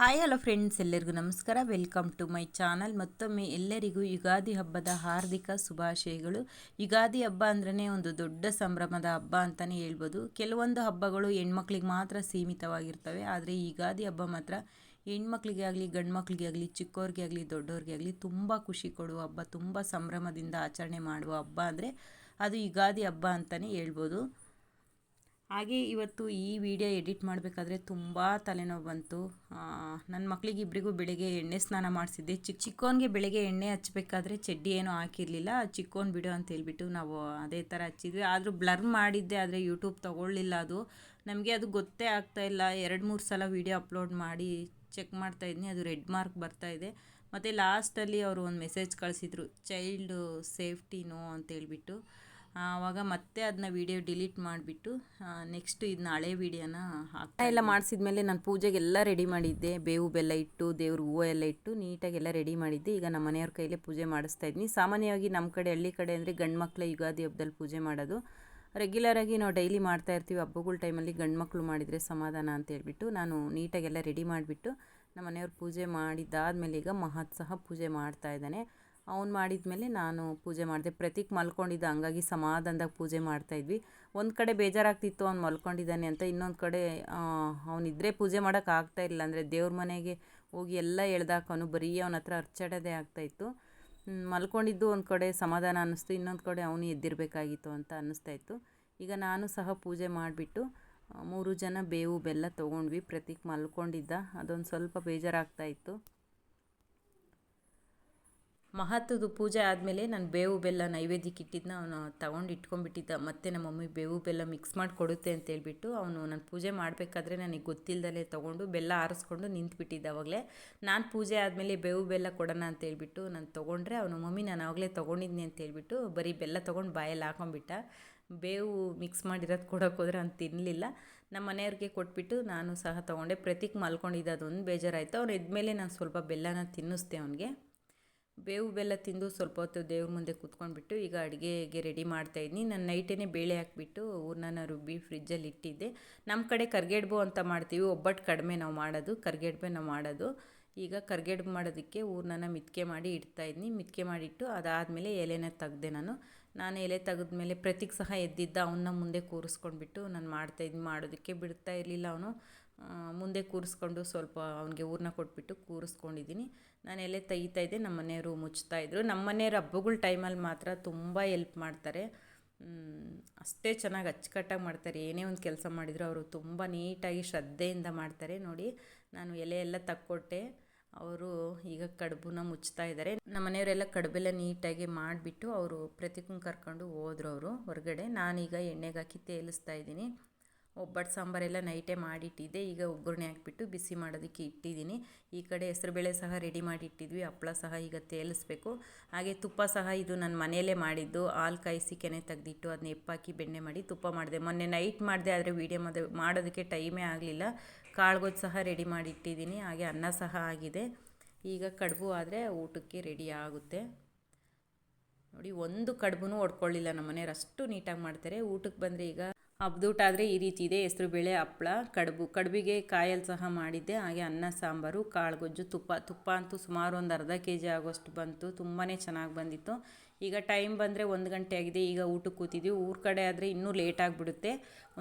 Hi, hello friends, ಎಲ್ಲರಿಗೂ ನಮಸ್ಕಾರ. Welcome to my channel. ಮತ್ತೊಮ್ಮೆ ಎಲ್ಲರಿಗೂ ಯುಗಾದಿ ಹಬ್ಬದ ಹಾರ್ದಿಕ ಶುಭಾಶಯಗಳು. ಯುಗಾದಿ ಹಬ್ಬ ಅಂದ್ರೆ ಒಂದು ದೊಡ್ಡ ಸಂಭ್ರಮದ ಹಬ್ಬ ಅಂತಲೇ ಹೇಳ್ಬೋದು. ಕೆಲವೊಂದು ಹಬ್ಬಗಳು ಹೆಣ್ಮಕ್ಳಿಗೆ ಮಾತ್ರ ಸೀಮಿತವಾಗಿರ್ತವೆ. ಆದರೆ ಯುಗಾದಿ ಹಬ್ಬ ಮಾತ್ರ ಹೆಣ್ಮಕ್ಳಿಗೆ ಆಗಲಿ ಗಂಡು ಮಕ್ಕಳಿಗೆ ಆಗಲಿ ಚಿಕ್ಕವ್ರಿಗೆ ಆಗಲಿ ದೊಡ್ಡವ್ರಿಗೆ ಆಗಲಿ ತುಂಬ ಖುಷಿ ಕೊಡುವ ಹಬ್ಬ, ತುಂಬ ಸಂಭ್ರಮದಿಂದ ಆಚರಣೆ ಮಾಡುವ ಹಬ್ಬ ಅಂದರೆ ಅದು ಯುಗಾದಿ ಹಬ್ಬ ಅಂತಲೇ ಹೇಳ್ಬೋದು. ಹಾಗೆ ಇವತ್ತು ಈ ವಿಡಿಯೋ ಎಡಿಟ್ ಮಾಡಬೇಕಾದ್ರೆ ತುಂಬ ತಲೆನೋವು ಬಂತು. ನನ್ನ ಮಕ್ಕಳಿಗೆ ಇಬ್ಬರಿಗೂ ಬೆಳಗ್ಗೆ ಎಣ್ಣೆ ಸ್ನಾನ ಮಾಡಿಸಿದ್ದೆ. ಚಿಕ್ಕ ಚಿಕ್ಕವನಿಗೆ ಬೆಳಗ್ಗೆ ಎಣ್ಣೆ ಹಚ್ಚಬೇಕಾದ್ರೆ ಚಡ್ಡಿ ಏನೂ ಹಾಕಿರಲಿಲ್ಲ. ಚಿಕ್ಕೋನ್ ಬಿಡು ಅಂತ ಹೇಳ್ಬಿಟ್ಟು ನಾವು ಅದೇ ಥರ ಹಚ್ಚಿದ್ವಿ. ಆದರೂ ಬ್ಲರ್ ಮಾಡಿದ್ದೆ, ಆದರೆ ಯೂಟ್ಯೂಬ್ ತೊಗೊಳ್ಳಿಲ್ಲ ಅದು. ನಮಗೆ ಅದು ಗೊತ್ತೇ ಆಗ್ತಾ ಇಲ್ಲ. ಎರಡು ಮೂರು ಸಲ ವೀಡಿಯೋ ಅಪ್ಲೋಡ್ ಮಾಡಿ ಚೆಕ್ ಮಾಡ್ತಾ ಇದ್ದೀನಿ ಅದು ರೆಡ್ ಮಾರ್ಕ್ ಬರ್ತಾ ಇದೆ. ಮತ್ತು ಲಾಸ್ಟಲ್ಲಿ ಅವರು ಒಂದು ಮೆಸೇಜ್ ಕಳಿಸಿದ್ರು, ಚೈಲ್ಡು ಸೇಫ್ಟಿನೋ ಅಂತೇಳ್ಬಿಟ್ಟು ಆವಾಗ ಮತ್ತೆ ಅದನ್ನ ವಿಡಿಯೋ ಡಿಲೀಟ್ ಮಾಡಿಬಿಟ್ಟು ನೆಕ್ಸ್ಟ್ ಇದನ್ನ ಹಳೆ ವಿಡಿಯೋನ ಹಾಕ್ತಾ ಎಲ್ಲ ಮಾಡಿಸಿದ್ಮೇಲೆ ನಾನು ಪೂಜೆಗೆಲ್ಲ ರೆಡಿ ಮಾಡಿದ್ದೆ. ಬೇವು ಬೆಲ್ಲ ಇಟ್ಟು ದೇವ್ರ ಹೂವು ಎಲ್ಲ ಇಟ್ಟು ನೀಟಾಗೆಲ್ಲ ರೆಡಿ ಮಾಡಿದ್ದೆ. ಈಗ ನಮ್ಮ ಮನೆಯವ್ರ ಕೈಲೇ ಪೂಜೆ ಮಾಡಿಸ್ತಾ ಇದ್ನಿ. ಸಾಮಾನ್ಯವಾಗಿ ನಮ್ಮ ಕಡೆ ಹಳ್ಳಿ ಕಡೆ ಅಂದರೆ ಗಂಡು ಮಕ್ಕಳ ಯುಗಾದಿ ಹಬ್ಬದಲ್ಲಿ ಪೂಜೆ ಮಾಡೋದು. ರೆಗ್ಯುಲರಾಗಿ ನಾವು ಡೈಲಿ ಮಾಡ್ತಾ ಇರ್ತೀವಿ. ಹಬ್ಬಗಳ ಟೈಮಲ್ಲಿ ಗಂಡು ಮಕ್ಕಳು ಮಾಡಿದರೆ ಸಮಾಧಾನ ಅಂತ ಹೇಳ್ಬಿಟ್ಟು ನಾನು ನೀಟಾಗೆಲ್ಲ ರೆಡಿ ಮಾಡಿಬಿಟ್ಟು ನಮ್ಮ ಮನೆಯವ್ರು ಪೂಜೆ ಮಾಡಿದ್ದಾದ್ಮೇಲೆ ಈಗ ಮಹತ್ ಸಹ ಪೂಜೆ ಮಾಡ್ತಾ ಇದ್ದಾನೆ. ಅವ್ನು ಮಾಡಿದ ಮೇಲೆ ನಾನು ಪೂಜೆ ಮಾಡಿದೆ. ಪ್ರತೀಕ್ ಮಲ್ಕೊಂಡಿದ್ದ, ಹಂಗಾಗಿ ಸಮಾಧಾನದಾಗ ಪೂಜೆ ಮಾಡ್ತಾಯಿದ್ವಿ ಒಂದು ಕಡೆ ಬೇಜಾರಾಗ್ತಿತ್ತು ಅವ್ನು ಮಲ್ಕೊಂಡಿದ್ದಾನೆ ಅಂತ. ಇನ್ನೊಂದು ಕಡೆ ಅವನಿದ್ರೆ ಪೂಜೆ ಮಾಡೋಕೆ ಆಗ್ತಾ ಇಲ್ಲ ಅಂದರೆ ದೇವ್ರ ಮನೆಗೆ ಹೋಗಿ ಎಲ್ಲ ಎಳ್ದಾಕವನು ಬರೀ ಅವನ ಹತ್ರ ಅರ್ಚಾಡೋದೇ ಆಗ್ತಾಯಿತ್ತು ಮಲ್ಕೊಂಡಿದ್ದು ಒಂದು ಕಡೆ ಸಮಾಧಾನ ಅನ್ನಿಸ್ತು. ಇನ್ನೊಂದು ಕಡೆ ಅವನು ಎದ್ದಿರಬೇಕಾಗಿತ್ತು ಅಂತ ಅನ್ನಿಸ್ತಾಯಿತ್ತು ಈಗ ನಾನು ಸಹ ಪೂಜೆ ಮಾಡಿಬಿಟ್ಟು ಮೂರು ಜನ ಬೇವು ಬೆಲ್ಲ ತೊಗೊಂಡ್ವಿ. ಪ್ರತೀಕ್ ಮಲ್ಕೊಂಡಿದ್ದ. ಅದೊಂದು ಸ್ವಲ್ಪ ಬೇಜಾರಾಗ್ತಾಯಿತ್ತು ಮಹತ್ವದ ಪೂಜೆ ಆದಮೇಲೆ ನಾನು ಬೇವು ಬೆಲ್ಲ ನೈವೇದ್ಯಕ್ಕೆ ಇಟ್ಟಿದ್ದನ್ನ ಅವನು ತಗೊಂಡು ಇಟ್ಕೊಂಡ್ಬಿಟ್ಟಿದ್ದ. ಮತ್ತು ನಮ್ಮ ಮಮ್ಮಿ ಬೇವು ಬೆಲ್ಲ ಮಿಕ್ಸ್ ಮಾಡಿ ಕೊಡುತ್ತೆ ಅಂತ ಹೇಳ್ಬಿಟ್ಟು ಅವನು ನಾನು ಪೂಜೆ ಮಾಡಬೇಕಾದ್ರೆ ನನಗೆ ಗೊತ್ತಿಲ್ಲದಲೇ ತೊಗೊಂಡು ಬೆಲ್ಲ ಆರಿಸ್ಕೊಂಡು ನಿಂತ್ಬಿಟ್ಟಿದ್ದ ಅವಾಗಲೇ. ನಾನು ಪೂಜೆ ಆದಮೇಲೆ ಬೇವು ಬೆಲ್ಲ ಕೊಡೋಣ ಅಂತ ಹೇಳ್ಬಿಟ್ಟು ನಾನು ತೊಗೊಂಡ್ರೆ ಅವನು, ಮಮ್ಮಿ, ನಾನು ಆವಾಗಲೇ ತೊಗೊಂಡಿದ್ನಿ ಅಂತ ಹೇಳ್ಬಿಟ್ಟು ಬರೀ ಬೆಲ್ಲ ತೊಗೊಂಡು ಬಾಯಲ್ಲಿ ಹಾಕೊಂಡ್ಬಿಟ್ಟ. ಬೇವು ಮಿಕ್ಸ್ ಮಾಡಿರೋದು ಕೊಡೋಕ್ಕೋದ್ರೆ ಅವ್ನು ತಿನ್ನಲಿಲ್ಲ ನಮ್ಮ ಮನೆಯವ್ರಿಗೆ ಕೊಟ್ಬಿಟ್ಟು ನಾನು ಸಹ ತೊಗೊಂಡೆ. ಪ್ರತೀಕ್ ಮಲ್ಕೊಂಡಿದ್ದ, ಅದೊಂದು ಬೇಜಾರಾಯಿತು. ಅವ್ನು ಎದ್ಮೇಲೆ ನಾನು ಸ್ವಲ್ಪ ಬೆಲ್ಲನ ತಿನ್ನಿಸ್ದೆ ಅವನಿಗೆ. ಬೇವು ಬೆಲ್ಲ ತಿಂದು ಸ್ವಲ್ಪ ಹೊತ್ತು ದೇವ್ರ ಮುಂದೆ ಕುತ್ಕೊಂಡ್ಬಿಟ್ಟು ಈಗ ಅಡುಗೆಗೆ ರೆಡಿ ಮಾಡ್ತಾಯಿದ್ನಿ ನಾನು ನೈಟೇ ಬೇಳೆ ಹಾಕ್ಬಿಟ್ಟು ಊರ್ನ ರುಬ್ಬಿ ಫ್ರಿಜ್ಜಲ್ಲಿ ಇಟ್ಟಿದ್ದೆ. ನಮ್ಮ ಕಡೆ ಕರ್ಗೆಡ್ಬು ಅಂತ ಮಾಡ್ತೀವಿ ಒಬ್ಬಟ್ಟು ಕಡಿಮೆ ನಾವು ಮಾಡೋದು, ಕರ್ಗೆಡ್ಬೆ ನಾವು ಮಾಡೋದು. ಈಗ ಕರ್ಗೆಡ್ಬು ಮಾಡೋದಕ್ಕೆ ಊರ್ನ ಮಿತ್ಕೆ ಮಾಡಿ ಇಡ್ತಾಯಿದ್ನಿ ಮಿತ್ಕೆ ಮಾಡಿಟ್ಟು ಅದಾದಮೇಲೆ ಎಲೆನ ತೆಗ್ದೆ ನಾನು. ನಾನು ಎಲೆ ತೆಗೆದ್ಮೇಲೆ ಪ್ರತಿಕ್ ಸಹ ಎದ್ದಿದ್ದ ಅವನ್ನ ಮುಂದೆ ಕೂರಿಸ್ಕೊಂಡ್ಬಿಟ್ಟು ನಾನು ಮಾಡ್ತಾಯಿದ್ನಿ ಮಾಡೋದಕ್ಕೆ ಬಿಡ್ತಾ ಇರಲಿಲ್ಲ ಅವನು. ಮುಂದೆ ಕೂರಿಸ್ಕೊಂಡು ಸ್ವಲ್ಪ ಅವನಿಗೆ ಊರನ್ನ ಕೊಟ್ಬಿಟ್ಟು ಕೂರಿಸ್ಕೊಂಡಿದ್ದೀನಿ. ನಾನು ಎಲ್ಲೇ ತೆಗಿತಾ ಇದ್ದೆ, ನಮ್ಮ ಮನೆಯವರು ಮುಚ್ತಾಯಿದ್ರು ನಮ್ಮ ಮನೆಯವ್ರ ಹಬ್ಬಗಳ ಟೈಮಲ್ಲಿ ಮಾತ್ರ ತುಂಬ ಎಲ್ಪ್ ಮಾಡ್ತಾರೆ. ಅಷ್ಟೇ ಚೆನ್ನಾಗಿ ಅಚ್ಚುಕಟ್ಟಾಗಿ ಮಾಡ್ತಾರೆ. ಏನೇ ಒಂದು ಕೆಲಸ ಮಾಡಿದರೂ ಅವರು ತುಂಬ ನೀಟಾಗಿ ಶ್ರದ್ಧೆಯಿಂದ ಮಾಡ್ತಾರೆ. ನೋಡಿ, ನಾನು ಎಲೆ ಎಲ್ಲ ತಕ್ಕೊಟ್ಟೆ. ಅವರು ಈಗ ಕಡುಬನ್ನ ಮುಚ್ತಾ ಇದ್ದಾರೆ. ನಮ್ಮ ಮನೆಯವರೆಲ್ಲ ಕಡುಬೆಲ್ಲ ನೀಟಾಗಿ ಮಾಡಿಬಿಟ್ಟು ಅವರು ಪ್ರತಿಕುಂಗ್ ಕರ್ಕೊಂಡು ಹೋದ್ರು ಅವರು ಹೊರಗಡೆ. ನಾನೀಗ ಎಣ್ಣೆಗಾಕಿ ತೇಲಿಸ್ತಾ ಇದ್ದೀನಿ. ಒಬ್ಬಟ್ಟು ಸಾಂಬಾರೆಲ್ಲ ನೈಟೇ ಮಾಡಿಟ್ಟಿದ್ದೆ. ಈಗ ಒಗ್ಗರಣೆ ಹಾಕ್ಬಿಟ್ಟು ಬಿಸಿ ಮಾಡೋದಕ್ಕೆ ಇಟ್ಟಿದ್ದೀನಿ. ಈ ಕಡೆ ಹೆಸರುಬೇಳೆ ಸಹ ರೆಡಿ ಮಾಡಿ ಇಟ್ಟಿದ್ವಿ ಹಪ್ಳ ಸಹ ಈಗ ತೇಲಿಸ್ಬೇಕು. ಹಾಗೆ ತುಪ್ಪ ಸಹ ಇದು ನಾನು ಮನೆಯಲ್ಲೇ ಮಾಡಿದ್ದು. ಹಾಲು ಕಾಯಿಸಿ ಕೆನೆ ತೆಗೆದಿಟ್ಟು ಅದನ್ನ ಎಪ್ಪಾಕಿ ಬೆಣ್ಣೆ ಮಾಡಿ ತುಪ್ಪ ಮಾಡಿದೆ. ಮೊನ್ನೆ ನೈಟ್ ಮಾಡಿದೆ, ಆದರೆ ವೀಡಿಯೋ ಮದ ಮಾಡೋದಕ್ಕೆ ಟೈಮೇ ಆಗಲಿಲ್ಲ. ಕಾಳುಗೋದು ಸಹ ರೆಡಿ ಮಾಡಿ ಇಟ್ಟಿದ್ದೀನಿ ಹಾಗೆ ಅನ್ನ ಸಹ ಆಗಿದೆ. ಈಗ ಕಡುಬು ಆದರೆ ಊಟಕ್ಕೆ ರೆಡಿ ಆಗುತ್ತೆ. ನೋಡಿ, ಒಂದು ಕಡುಬು ಹೊಡ್ಕೊಳ್ಳಿಲ್ಲ ನಮ್ಮ ಮನೆಯವ್ರು ಅಷ್ಟು ನೀಟಾಗಿ ಮಾಡ್ತಾರೆ. ಊಟಕ್ಕೆ ಬಂದರೆ ಈಗ ಹಬ್ದೂಟ ಆದರೆ ಈ ರೀತಿ ಇದೆ. ಹೆಸರುಬೇಳೆ ಹಪ್ಪಳ ಕಡುಬು. ಕಡುಬಿಗೆ ಕಾಯಲ್ಲಿ ಸಹ ಮಾಡಿದ್ದೆ. ಹಾಗೆ ಅನ್ನ, ಸಾಂಬಾರು ಕಾಳುಗೊಜ್ಜು ತುಪ್ಪ. ತುಪ್ಪ ಅಂತೂ ಸುಮಾರು ಒಂದು ಅರ್ಧ ಕೆ ಜಿ ಆಗೋಷ್ಟು ಬಂತು. ತುಂಬಾ ಚೆನ್ನಾಗಿ ಬಂದಿತ್ತು. ಈಗ ಟೈಮ್ ಬಂದರೆ ಒಂದು ಗಂಟೆ ಆಗಿದೆ. ಈಗ ಊಟಕ್ಕೆ ಕೂತಿದ್ವಿ. ಊರ ಕಡೆ ಆದರೆ ಇನ್ನೂ ಲೇಟ್ ಆಗಿಬಿಡುತ್ತೆ.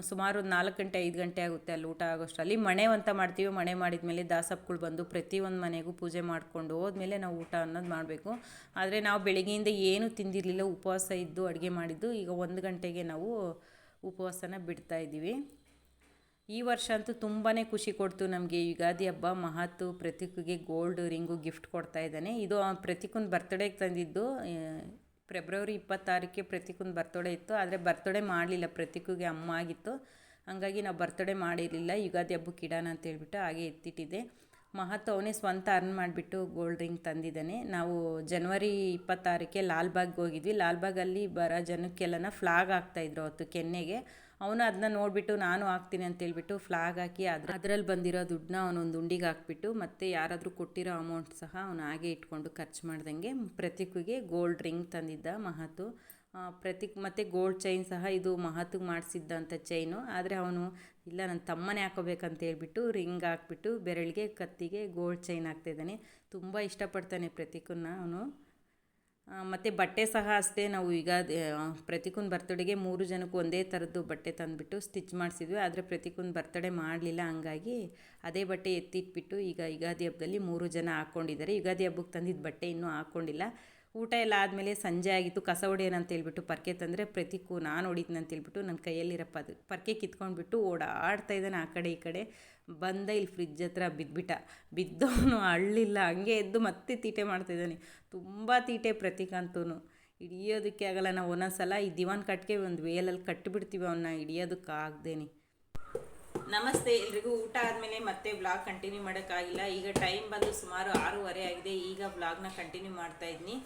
ಸುಮಾರು ಒಂದು ನಾಲ್ಕು ಗಂಟೆ, ಐದು ಗಂಟೆ ಆಗುತ್ತೆ ಅಲ್ಲಿ ಊಟ ಆಗೋಷ್ಟರಲ್ಲಿ ಮಣೆ ಅಂತ ಮಾಡ್ತೀವಿ. ಮಣೆ ಮಾಡಿದ ಮೇಲೆ ದಾಸಪ್ಪಗಳು ಬಂದು ಪ್ರತಿಯೊಂದು ಮನೆಗೂ ಪೂಜೆ ಮಾಡಿಕೊಂಡು ಹೋದ್ಮೇಲೆ ನಾವು ಊಟ ಅನ್ನೋದು ಮಾಡಬೇಕು. ಆದರೆ ನಾವು ಬೆಳಗ್ಗೆಯಿಂದ ಏನೂ ತಿಂದಿರಲಿಲ್ಲ. ಉಪವಾಸ ಇದ್ದು ಅಡುಗೆ ಮಾಡಿದ್ದು. ಈಗ ಒಂದು ಗಂಟೆಗೆ ನಾವು ಉಪವಾಸನ ಬಿಡ್ತಾ ಇದ್ದೀವಿ. ಈ ವರ್ಷ ಅಂತೂ ತುಂಬಾ ಖುಷಿ ಕೊಡ್ತು ನಮಗೆ. ಯುಗಾದಿ ಹಬ್ಬ ಮಹತ್ತು ಪ್ರತೀಕ್ಗೆ ಗೋಲ್ಡ್ ರಿಂಗು ಗಿಫ್ಟ್ ಕೊಡ್ತಾ ಇದ್ದಾನೆ. ಇದು ಪ್ರತೀಕನ ಬರ್ತಡೇಗೆ ತಂದಿದ್ದು. ಫೆಬ್ರವರಿ ಇಪ್ಪತ್ತಾರಕ್ಕೆ ಪ್ರತೀಕನ ಬರ್ತಡೇ ಇತ್ತು. ಆದರೆ ಬರ್ತಡೇ ಮಾಡಲಿಲ್ಲ. ಪ್ರತೀಕಿಗೆ ಅಮ್ಮ ಆಗಿತ್ತು. ಹಾಗಾಗಿ ನಾವು ಬರ್ತಡೇ ಮಾಡಿರಲಿಲ್ಲ. ಯುಗಾದಿ ಹಬ್ಬಕ್ಕೆ ಇಡೋಣ ಅಂತ ಹೇಳ್ಬಿಟ್ಟು ಹಾಗೆ ಎತ್ತಿಟ್ಟಿದ್ದೆ. ಮಹತ್ ಅವನೇ ಸ್ವಂತ ಅರ್ನ್ ಮಾಡಿಬಿಟ್ಟು ಗೋಲ್ಡ್ ರಿಂಗ್ ತಂದಿದ್ದಾನೆ. ನಾವು ಜನವರಿ ಇಪ್ಪತ್ತಾರಕ್ಕೆ ಲಾಲ್ಬಾಗ್ಗೆ ಹೋಗಿದ್ವಿ. ಲಾಲ್ಬಾಗಲ್ಲಿ ಬರೋ ಜನಕ್ಕೆಲ್ಲನ ಫ್ಲಾಗ್ ಹಾಕ್ತಾಯಿದ್ರು ಅವತ್ತು ಕೆನ್ನೆಗೆ. ಅವನು ಅದನ್ನ ನೋಡಿಬಿಟ್ಟು, ನಾನು ಹಾಕ್ತೀನಿ ಅಂತೇಳ್ಬಿಟ್ಟು ಫ್ಲಾಗ್ ಹಾಕಿ ಅದ್ರ, ಅದರಲ್ಲಿ ಬಂದಿರೋ ದುಡ್ಡನ್ನ ಅವನೊಂದು ಉಂಡಿಗೆ ಹಾಕ್ಬಿಟ್ಟು, ಮತ್ತು ಯಾರಾದರೂ ಕೊಟ್ಟಿರೋ ಅಮೌಂಟ್ ಸಹ ಅವನು ಹಾಗೆ ಇಟ್ಕೊಂಡು ಖರ್ಚು ಮಾಡ್ದಂಗೆ ಪ್ರತೀಕಿಗೆ ಗೋಲ್ಡ್ ರಿಂಗ್ ತಂದಿದ್ದ ಮಹತು. ಪ್ರತೀಕ್ ಮತ್ತು ಗೋಲ್ಡ್ ಚೈನ್ ಸಹ ಇದು ಮಹತ್ಗೆ ಮಾಡಿಸಿದ್ದಂಥ ಚೈನು ಆದರೆ ಅವನು ಇಲ್ಲ ನನ್ನ ತಮ್ಮನೇ ಹಾಕೋಬೇಕಂತ ಹೇಳ್ಬಿಟ್ಟು ರಿಂಗ್ ಹಾಕ್ಬಿಟ್ಟು ಬೆರಳಿಗೆ, ಕತ್ತಿಗೆ ಗೋಲ್ಡ್ ಚೈನ್ ಹಾಕ್ತಿದ್ದಾನೆ ತುಂಬ ಇಷ್ಟಪಡ್ತಾನೆ ಪ್ರತೀಕನ್ನ ಅವನು. ಮತ್ತು ಬಟ್ಟೆ ಸಹ ಅಷ್ಟೇ. ನಾವು ಈಗ ಪ್ರತಿಕುನ್ ಬರ್ತಡೆಗೆ ಮೂರು ಜನಕ್ಕೆ ಒಂದೇ ಥರದ್ದು ಬಟ್ಟೆ ತಂದುಬಿಟ್ಟು ಸ್ಟಿಚ್ ಮಾಡಿಸಿದ್ವಿ. ಆದರೆ ಪ್ರತಿಕುನ್ ಬರ್ತಡೆ ಮಾಡಲಿಲ್ಲ, ಹಂಗಾಗಿ ಅದೇ ಬಟ್ಟೆ ಎತ್ತಿಟ್ಬಿಟ್ಟು ಈಗ ಯುಗಾದಿ ಹಬ್ಬದಲ್ಲಿ ಮೂರು ಜನ ಹಾಕ್ಕೊಂಡಿದ್ದಾರೆ ಯುಗಾದಿ ಹಬ್ಬಕ್ಕೆ ತಂದಿದ್ದ ಬಟ್ಟೆ ಇನ್ನೂ ಹಾಕ್ಕೊಂಡಿಲ್ಲ ಊಟ ಎಲ್ಲ ಆದಮೇಲೆ ಸಂಜೆ ಆಗಿತ್ತು, ಕಸ ಹೊಡೆಯೋಣಂತ ಹೇಳ್ಬಿಟ್ಟು ಪರ್ಕೆ ತಂದರೆ ಪ್ರತಿಕು ನಾನು ಹೊಡಿತೀನಂತೇಳ್ಬಿಟ್ಟು ನನ್ನ ಕೈಯಲ್ಲಿರಪ್ಪ ಅದು. ಪರ್ಕೆ ಕಿತ್ಕೊಂಡ್ಬಿಟ್ಟು ಓಡಾಡ್ತಾ ಇದ್ದಾನೆ ಆ ಕಡೆ ಈ ಕಡೆ. ಬಂದ ಇಲ್ಲಿ ಫ್ರಿಜ್ ಹತ್ರ ಬಿದ್ದುಬಿಟ್ಟ ಬಿದ್ದವನು ಅಳ್ಳಿಲ್ಲ, ಹಂಗೆ ಎದ್ದು ಮತ್ತೆ ತೀಟೆ ಮಾಡ್ತಾಯಿದ್ದಾನೆ ತುಂಬ ತೀಟೆ ಪ್ರತೀಕಂತೂ ಹಿಡಿಯೋದಕ್ಕೆ ಆಗಲ್ಲ, ನಾವು ಒಂದೊಂದ್ಸಲ ಈ ದಿವಾನ್ ಕಟ್ಗೆ ಒಂದು ವೇಲಲ್ಲಿ ಕಟ್ಟಿಬಿಡ್ತೀವಿ ಅವನ್ನ ಹಿಡಿಯೋದಕ್ಕಾಗ್ದೇನೆ ನಮಸ್ತೆ, ಎಲ್ರಿಗೂ ಊಟ ಆದಮೇಲೆ ಮತ್ತೆ ಬ್ಲಾಗ್ ಕಂಟಿನ್ಯೂ ಮಾಡೋಕ್ಕಾಗಿಲ್ಲ. ಈಗ ಟೈಮ್ ಬಂದು ಸುಮಾರು ಆರೂವರೆ ಆಗಿದೆ, ಈಗ ಬ್ಲಾಗ್ನ ಕಂಟಿನ್ಯೂ ಮಾಡ್ತಾ ಇದ್ದೀನಿ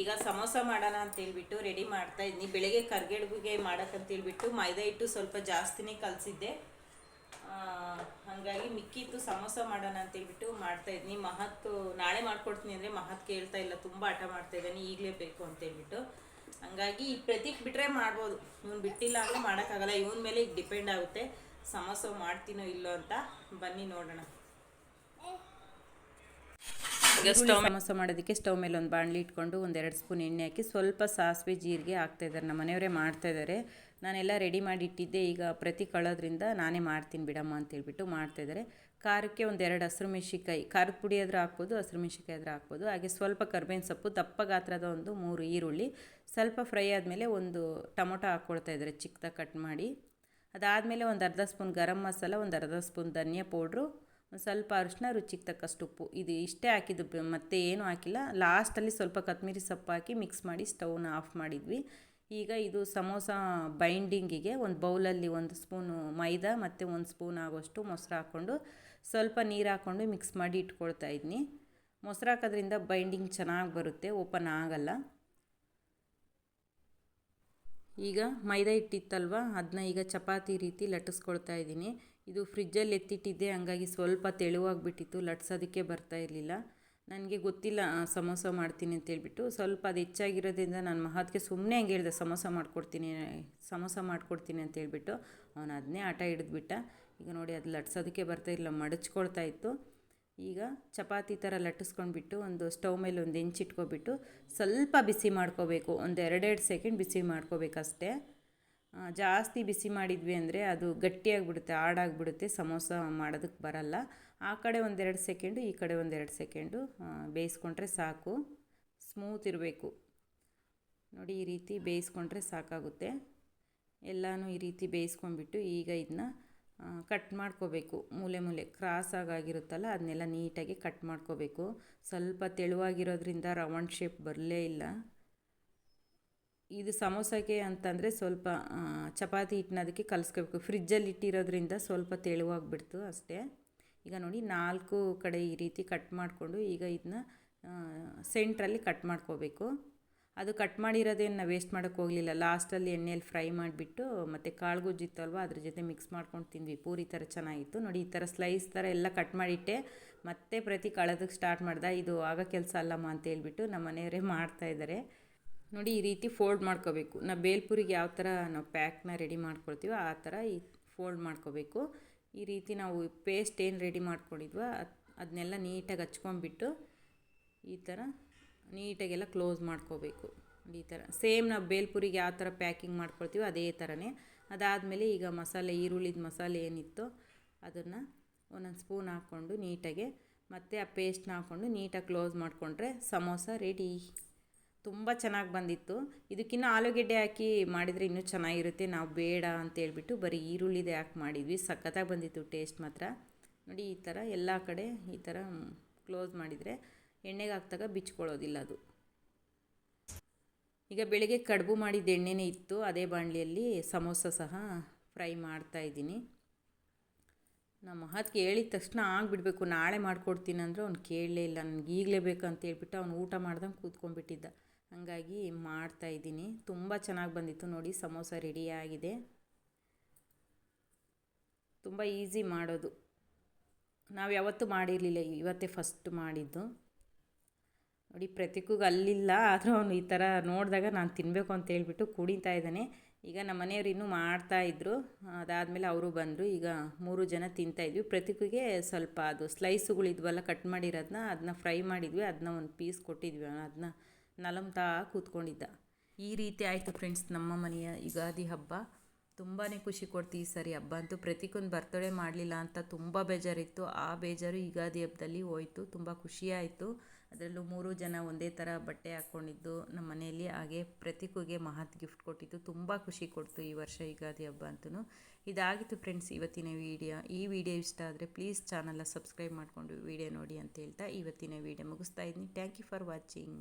ಈಗ ಸಮೋಸ ಮಾಡೋಣ ಅಂತ ಹೇಳ್ಬಿಟ್ಟು ರೆಡಿ ಮಾಡ್ತಾ ಇದ್ದೀನಿ ಬೆಳಗ್ಗೆ ಕರ್ಗೆಡ್ಗುಗೆ ಮಾಡೋಕ್ಕಂತ ಹೇಳ್ಬಿಟ್ಟು ಮೈದಾ ಹಿಟ್ಟು ಸ್ವಲ್ಪ ಜಾಸ್ತಿನೇ ಕಲಸಿದ್ದೆ. ಹಾಗಾಗಿ ಮಿಕ್ಕಿತ್ತು ಸಮೋಸ ಮಾಡೋಣ ಅಂತ ಹೇಳ್ಬಿಟ್ಟು ಮಾಡ್ತಾ ಇದ್ದೀನಿ ಮಹತ್, ನಾಳೆ ಮಾಡ್ಕೊಡ್ತೀನಿ ಅಂದರೆ ಮಹತ್ ಕೇಳ್ತಾ ಇಲ್ಲ. ತುಂಬ ಆಟ ಮಾಡ್ತಾ ಇದ್ದೀನಿ. ಈಗಲೇ ಬೇಕು ಅಂತ ಹೇಳ್ಬಿಟ್ಟು. ಹಂಗಾಗಿ ಪ್ರತೀಕ್ ಬಿಟ್ಟರೆ ಮಾಡ್ಬೋದು. ಇವ್ನು ಬಿಟ್ಟಿಲ್ಲ ಅಂದರೆ ಮಾಡೋಕ್ಕಾಗಲ್ಲ. ಇವನ ಮೇಲೆ ಈಗ ಡಿಪೆಂಡ್ ಆಗುತ್ತೆ. ಸಮೋಸ ಮಾಡ್ತೀನೋ ಇಲ್ಲೋ ಅಂತ. ಬನ್ನಿ ನೋಡೋಣ. ಈಗ ಸ್ಟವ್ ಸಮೋಸ ಮಾಡೋದಕ್ಕೆ ಸ್ಟವ್ ಮೇಲೆ ಒಂದು ಬಾಣಲಿ ಇಟ್ಕೊಂಡು ಒಂದೆರಡು ಸ್ಪೂನ್ ಎಣ್ಣೆ ಹಾಕಿ ಸ್ವಲ್ಪ ಸಾಸಿವೆ ಜೀರಿಗೆ ಹಾಕ್ತಾ ಇದ್ದಾರೆ. ನಮ್ಮ ಮನೆಯವರೇ ಮಾಡ್ತಾ ಇದ್ದಾರೆ. ನಾನೆಲ್ಲ ರೆಡಿ ಮಾಡಿ ಇಟ್ಟಿದ್ದೆ. ಈಗ ಪ್ರತಿ ಕಳೋದ್ರಿಂದ ನಾನೇ ಮಾಡ್ತೀನಿ ಬಿಡಮ್ಮ ಅಂತ ಹೇಳ್ಬಿಟ್ಟು ಮಾಡ್ತಾಯಿದ್ದಾರೆ ಖಾರಕ್ಕೆ ಒಂದೆರಡು ಹಸಿರು ಮೆಣಸಿಕಾಯಿ ಖಾರದ ಪುಡಿ ಆದರೂ ಹಾಕ್ಬೋದು ಹಸಿರು ಮೆಣಸಿಕಾಯಿ ಆದರೂ ಹಾಕ್ಬೋದು. ಹಾಗೆ ಸ್ವಲ್ಪ ಕರ್ಬೇವಿನ ಸೊಪ್ಪು ದಪ್ಪ ಗಾತ್ರದ ಒಂದು ಮೂರು ಈರುಳ್ಳಿ ಸ್ವಲ್ಪ ಫ್ರೈ ಆದಮೇಲೆ ಒಂದು ಟೊಮೊಟೊ ಹಾಕ್ಕೊಳ್ತಾ ಇದ್ದಾರೆ ಚಿಕ್ಕದಾಗಿ ಕಟ್ ಮಾಡಿ. ಅದಾದಮೇಲೆ ಒಂದು ಅರ್ಧ ಸ್ಪೂನ್ ಗರಂ ಮಸಾಲ ಒಂದು ಅರ್ಧ ಸ್ಪೂನ್ ಧನಿಯಾ ಪೌಡ್ರು ಒಂದು ಸ್ವಲ್ಪ ಅರಿಶಿನ ರುಚಿಗೆ ತಕ್ಕಷ್ಟು ಉಪ್ಪು. ಇದು ಇಷ್ಟೇ ಹಾಕಿದ್ದು ಮತ್ತೆ ಏನೂ ಹಾಕಿಲ್ಲ. ಲಾಸ್ಟಲ್ಲಿ ಸ್ವಲ್ಪ ಕೊತ್ತಂಬರಿ ಸೊಪ್ಪು ಹಾಕಿ ಮಿಕ್ಸ್ ಮಾಡಿ ಸ್ಟವ್ನ ಆಫ್ ಮಾಡಿದ್ವಿ. ಈಗ ಇದು ಸಮೋಸ ಬೈಂಡಿಂಗಿಗೆ ಒಂದು ಬೌಲಲ್ಲಿ ಒಂದು ಸ್ಪೂನು ಮೈದಾ ಮತ್ತು ಒಂದು ಸ್ಪೂನ್ ಆಗೋಷ್ಟು ಮೊಸರು ಹಾಕ್ಕೊಂಡು ಸ್ವಲ್ಪ ನೀರು ಹಾಕ್ಕೊಂಡು ಮಿಕ್ಸ್ ಮಾಡಿ ಇಟ್ಕೊಳ್ತಾ ಇದ್ನಿ. ಮೊಸರು ಹಾಕೋದ್ರಿಂದ ಬೈಂಡಿಂಗ್ ಚೆನ್ನಾಗಿ ಬರುತ್ತೆ ಓಪನ್ ಆಗಲ್ಲ. ಈಗ ಮೈದಾ ಹಿಟ್ಟಿತ್ತಲ್ವ? ಅದನ್ನ ಈಗ ಚಪಾತಿ ರೀತಿ ಲಟ್ಟಿಸ್ಕೊಳ್ತಾ ಇದ್ದೀನಿ. ಇದು ಫ್ರಿಜ್ಜಲ್ಲಿ ಎತ್ತಿಟ್ಟಿದ್ದೆ, ಹಂಗಾಗಿ ಸ್ವಲ್ಪ ತೆಳುವಾಗಿಬಿಟ್ಟಿತ್ತು, ಲಟ್ಸೋದಕ್ಕೆ ಬರ್ತಾ ಇರಲಿಲ್ಲ. ನನಗೆ ಗೊತ್ತಿಲ್ಲ ಸಮೋಸ ಮಾಡ್ತೀನಿ ಅಂತ ಹೇಳ್ಬಿಟ್ಟು. ಸ್ವಲ್ಪ ಅದು ಹೆಚ್ಚಾಗಿರೋದ್ರಿಂದ ನಾನು ಮಹತ್ಗೆ ಸುಮ್ಮನೆ ಹಂಗೆ ಹೇಳಿದೆ, ಸಮೋಸ ಮಾಡಿಕೊಡ್ತೀನಿ ಸಮೋಸ ಮಾಡಿಕೊಡ್ತೀನಿ ಅಂತ ಹೇಳ್ಬಿಟ್ಟು. ಅವನು ಅದನ್ನೇ ಆಟ ಹಿಡಿದ್ಬಿಟ್ಟ. ಈಗ ನೋಡಿ, ಅದು ಲಟ್ಸೋದಕ್ಕೆ ಬರ್ತಾ ಇರಲಿಲ್ಲ, ಮಡಚ್ಕೊಳ್ತಾ ಇತ್ತು. ಈಗ ಚಪಾತಿ ಥರ ಲಟ್ಟಿಸ್ಕೊಂಡ್ಬಿಟ್ಟು, ಒಂದು ಸ್ಟವ್ ಮೇಲೆ ಒಂದು ಹೆಂಚಿಟ್ಕೊಬಿಟ್ಟು ಸ್ವಲ್ಪ ಬಿಸಿ ಮಾಡ್ಕೋಬೇಕು ಒಂದು ಎರಡೆರಡು ಸೆಕೆಂಡ್ ಬಿಸಿ ಮಾಡ್ಕೋಬೇಕಷ್ಟೇ. ಜಾಸ್ತಿ ಬಿಸಿ ಮಾಡಿದ್ವಿ ಅಂದರೆ ಅದು ಗಟ್ಟಿಯಾಗಿಬಿಡುತ್ತೆ, ಹಾಡಾಗ್ಬಿಡುತ್ತೆ, ಸಮೋಸ ಮಾಡೋದಕ್ಕೆ ಬರಲ್ಲ. ಆ ಕಡೆ ಒಂದೆರಡು ಸೆಕೆಂಡು, ಈ ಕಡೆ ಒಂದೆರಡು ಸೆಕೆಂಡು ಬೇಯಿಸ್ಕೊಂಡ್ರೆ ಸಾಕು, ಸ್ಮೂತ್ ಇರಬೇಕು. ನೋಡಿ, ಈ ರೀತಿ ಬೇಯಿಸ್ಕೊಂಡ್ರೆ ಸಾಕಾಗುತ್ತೆ. ಎಲ್ಲನೂ ಈ ರೀತಿ ಬೇಯಿಸ್ಕೊಂಡ್ಬಿಟ್ಟು ಈಗ ಇದನ್ನ ಕಟ್ ಮಾಡ್ಕೋಬೇಕು. ಮೂಲೆ ಮೂಲೆ ಕ್ರಾಸ್ ಆಗಾಗಿರುತ್ತಲ್ಲ ಅದನ್ನೆಲ್ಲ ನೀಟಾಗಿ ಕಟ್ ಮಾಡ್ಕೋಬೇಕು. ಸ್ವಲ್ಪ ತೆಳುವಾಗಿರೋದ್ರಿಂದ ರೌಂಡ್ ಶೇಪ್ ಬರಲೇ ಇಲ್ಲ. ಇದು ಸಮೋಸಕ್ಕೆ ಅಂತಂದರೆ ಸ್ವಲ್ಪ ಚಪಾತಿ ಹಿಟ್ಟನ್ನ ಅದಕ್ಕೆ ಕಲಿಸ್ಕೋಬೇಕು. ಫ್ರಿಜ್ಜಲ್ಲಿ ಇಟ್ಟಿರೋದ್ರಿಂದ ಸ್ವಲ್ಪ ತೆಳುವಾಗಿಬಿಡ್ತು ಅಷ್ಟೇ. ಈಗ ನೋಡಿ ನಾಲ್ಕು ಕಡೆ ಈ ರೀತಿ ಕಟ್ ಮಾಡಿಕೊಂಡು ಈಗ ಇದನ್ನ ಸೆಂಟ್ರಲ್ಲಿ ಕಟ್ ಮಾಡ್ಕೋಬೇಕು. ಅದು ಕಟ್ ಮಾಡಿರೋದೇನು ನಾವು ವೇಸ್ಟ್ ಮಾಡೋಕ್ಕೆ ಹೋಗಲಿಲ್ಲ. ಲಾಸ್ಟಲ್ಲಿ ಎಣ್ಣೆಯಲ್ಲಿ ಫ್ರೈ ಮಾಡಿಬಿಟ್ಟು ಮತ್ತು ಕಾಳುಗುಜ್ಜಿತ್ತಲ್ವ ಅದ್ರ ಜೊತೆ ಮಿಕ್ಸ್ ಮಾಡ್ಕೊಂಡು ತಿಂದ್ವಿ. ಪೂರಿ ಥರ ಚೆನ್ನಾಗಿತ್ತು. ನೋಡಿ ಈ ಥರ ಸ್ಲೈಸ್ ಥರ ಎಲ್ಲ ಕಟ್ ಮಾಡಿಟ್ಟೆ. ಮತ್ತೆ ಪ್ರತಿ ಕಳೋದಕ್ಕೆ ಸ್ಟಾರ್ಟ್ ಮಾಡ್ದೆ. ಇದು ಆಗೋ ಕೆಲಸ ಅಲ್ಲಮ್ಮ ಅಂತ ಹೇಳ್ಬಿಟ್ಟು ನಮ್ಮ ಮನೆಯವರೇ ಮಾಡ್ತಾಯಿದ್ದಾರೆ ನೋಡಿ ಈ ರೀತಿ ಫೋಲ್ಡ್ ಮಾಡ್ಕೋಬೇಕು. ನಾವು ಬೇಲ್ಪುರಿಗೆ ಯಾವ ಥರ ನಾವು ಪ್ಯಾಕ್ನ ರೆಡಿ ಮಾಡ್ಕೊಳ್ತೀವೋ ಆ ಥರ ಈ ಫೋಲ್ಡ್ ಮಾಡ್ಕೋಬೇಕು. ಈ ರೀತಿ ನಾವು ಪೇಸ್ಟ್ ಏನು ರೆಡಿ ಮಾಡ್ಕೊಂಡಿದ್ವೋ ಅದು ಅದನ್ನೆಲ್ಲ ನೀಟಾಗಿ ಹಚ್ಕೊಂಡ್ಬಿಟ್ಟು ಈ ಥರ ನೀಟಾಗೆಲ್ಲ ಕ್ಲೋಸ್ ಮಾಡ್ಕೋಬೇಕು. ಈ ಥರ ಸೇಮ್ ನಾವು ಬೇಲ್ಪುರಿಗೆ ಯಾವ ಥರ ಪ್ಯಾಕಿಂಗ್ ಮಾಡ್ಕೊಳ್ತೀವೋ ಅದೇ ಥರನೇ ಅದಾದಮೇಲೆ ಈಗ ಮಸಾಲೆ, ಈರುಳ್ಳಿದ ಮಸಾಲೆ ಏನಿತ್ತೋ ಅದನ್ನು ಒಂದೊಂದು ಸ್ಪೂನ್ ಹಾಕ್ಕೊಂಡು ನೀಟಾಗೆ ಮತ್ತು ಆ ಪೇಸ್ಟ್ನ ಹಾಕ್ಕೊಂಡು ನೀಟಾಗಿ ಕ್ಲೋಸ್ ಮಾಡಿಕೊಂಡ್ರೆ ಸಮೋಸ ರೆಡಿ ತುಂಬ ಚೆನ್ನಾಗಿ ಬಂದಿತ್ತು. ಇದಕ್ಕಿನ್ನ ಆಲೂಗೆಡ್ಡೆ ಹಾಕಿ ಮಾಡಿದರೆ ಇನ್ನೂ ಚೆನ್ನಾಗಿರುತ್ತೆ. ನಾವು ಬೇಡ ಅಂತ ಹೇಳ್ಬಿಟ್ಟು ಬರೀ ಈರುಳ್ಳಿದೆ ಹಾಕಿ ಮಾಡಿದ್ವಿ. ಸಖತ್ತಾಗಿ ಬಂದಿತ್ತು ಟೇಸ್ಟ್ ಮಾತ್ರ. ನೋಡಿ, ಈ ಥರ ಎಲ್ಲ ಕಡೆ ಈ ಥರ ಕ್ಲೋಸ್ ಮಾಡಿದರೆ ಎಣ್ಣೆಗೆ ಹಾಕ್ದಾಗ ಬಿಚ್ಕೊಳ್ಳೋದಿಲ್ಲ ಅದು. ಈಗ ಬೆಳಿಗ್ಗೆ ಕಡುಬು ಮಾಡಿದ ಎಣ್ಣೆನೇ ಇತ್ತು. ಅದೇ ಬಾಣಲಿಯಲ್ಲಿ ಸಮೋಸ ಸಹ ಫ್ರೈ ಮಾಡ್ತಾ ಇದ್ದೀನಿ. ನಮ್ಮ ಮಹತ್ಗೆ ಹೇಳಿದ ತಕ್ಷಣ ಆಗಿಬಿಡ್ಬೇಕು. ನಾಳೆ ಮಾಡ್ಕೊಡ್ತೀನಿ ಅಂದರೆ ಅವ್ನು ಕೇಳಲೇ ಇಲ್ಲ. ನನಗೆ ಈಗಲೇ ಅಂತ ಹೇಳ್ಬಿಟ್ಟು ಅವ್ನು ಊಟ ಮಾಡ್ದಂಗೆ ಕೂತ್ಕೊಂಡ್ಬಿಟ್ಟಿದ್ದ. ಹಾಗಾಗಿ ಮಾಡ್ತಾ ಇದ್ದೀನಿ. ತುಂಬ ಚೆನ್ನಾಗಿ ಬಂದಿತ್ತು ನೋಡಿ, ಸಮೋಸ ರೆಡಿಯಾಗಿದೆ ತುಂಬ ಈಸಿ ಮಾಡೋದು. ನಾವು ಯಾವತ್ತೂ ಮಾಡಿರಲಿಲ್ಲ, ಇವತ್ತೇ ಫಸ್ಟ್ ಮಾಡಿದ್ದು. ನೋಡಿ, ಪ್ರತಿಕೂಗ ಅಲ್ಲಿಲ್ಲ, ಆದರೂ ಅವನು ಈ ಥರ ನೋಡಿದಾಗ ನಾನು ತಿನ್ನಬೇಕು ಅಂತ ಹೇಳ್ಬಿಟ್ಟು ಕುಡಿತಾ ಇದ್ದಾನೆ. ಈಗ ನಮ್ಮ ಮನೆಯವರು ಇನ್ನೂ ಮಾಡ್ತಾಯಿದ್ರು ಅದಾದಮೇಲೆ ಅವರು ಬಂದರು. ಈಗ ಮೂರು ಜನ ತಿಂತಾಯಿದ್ವಿ ಪ್ರತಿಕೂಗೆ ಸ್ವಲ್ಪ ಅದು ಸ್ಲೈಸುಗಳಿದ್ವಲ್ಲ ಕಟ್ ಮಾಡಿರೋದನ್ನ ಅದನ್ನ ಫ್ರೈ ಮಾಡಿದ್ವಿ. ಅದನ್ನ ಒಂದು ಪೀಸ್ ಕೊಟ್ಟಿದ್ವಿ. ಅದನ್ನ ನಲಮ್ತಾ ಕೂತ್ಕೊಂಡಿದ್ದ. ಈ ರೀತಿ ಆಯಿತು ಫ್ರೆಂಡ್ಸ್ ನಮ್ಮ ಮನೆಯ ಯುಗಾದಿ ಹಬ್ಬ. ತುಂಬಾ ಖುಷಿ ಕೊಡ್ತು ಈ ಸರಿ ಹಬ್ಬ ಅಂತೂ. ಪ್ರತಿಕೊಂದು ಬರ್ತಡೇ ಮಾಡಲಿಲ್ಲ ಅಂತ ತುಂಬ ಬೇಜಾರಿತ್ತು. ಆ ಬೇಜಾರು ಯುಗಾದಿ ಹಬ್ಬದಲ್ಲಿ ಹೋಯಿತು. ತುಂಬ ಖುಷಿಯಾಯಿತು ಅದರಲ್ಲೂ ಮೂರು ಜನ ಒಂದೇ ಥರ ಬಟ್ಟೆ ಹಾಕ್ಕೊಂಡಿದ್ದು ನಮ್ಮ ಮನೆಯಲ್ಲಿ. ಹಾಗೆ ಪ್ರತಿಕೂಗೆ ಮಹತ್ ಗಿಫ್ಟ್ ಕೊಟ್ಟಿದ್ದು. ತುಂಬ ಖುಷಿ ಕೊಡ್ತು ಈ ವರ್ಷ ಯುಗಾದಿ ಹಬ್ಬ ಅಂತೂ. ಇದಾಗಿತ್ತು ಫ್ರೆಂಡ್ಸ್ ಇವತ್ತಿನ ವಿಡಿಯೋ ಈ ವಿಡಿಯೋ ಇಷ್ಟ ಆದರೆ ಪ್ಲೀಸ್ ಚಾನಲ್ನ ಸಬ್ಸ್ಕ್ರೈಬ್ ಮಾಡಿಕೊಂಡು ವಿಡಿಯೋ ನೋಡಿ ಅಂತ ಹೇಳ್ತಾ ಇವತ್ತಿನ ವಿಡಿಯೋ ಮುಗಿಸ್ತಾ ಇದ್ದೀನಿ. Thank you for watching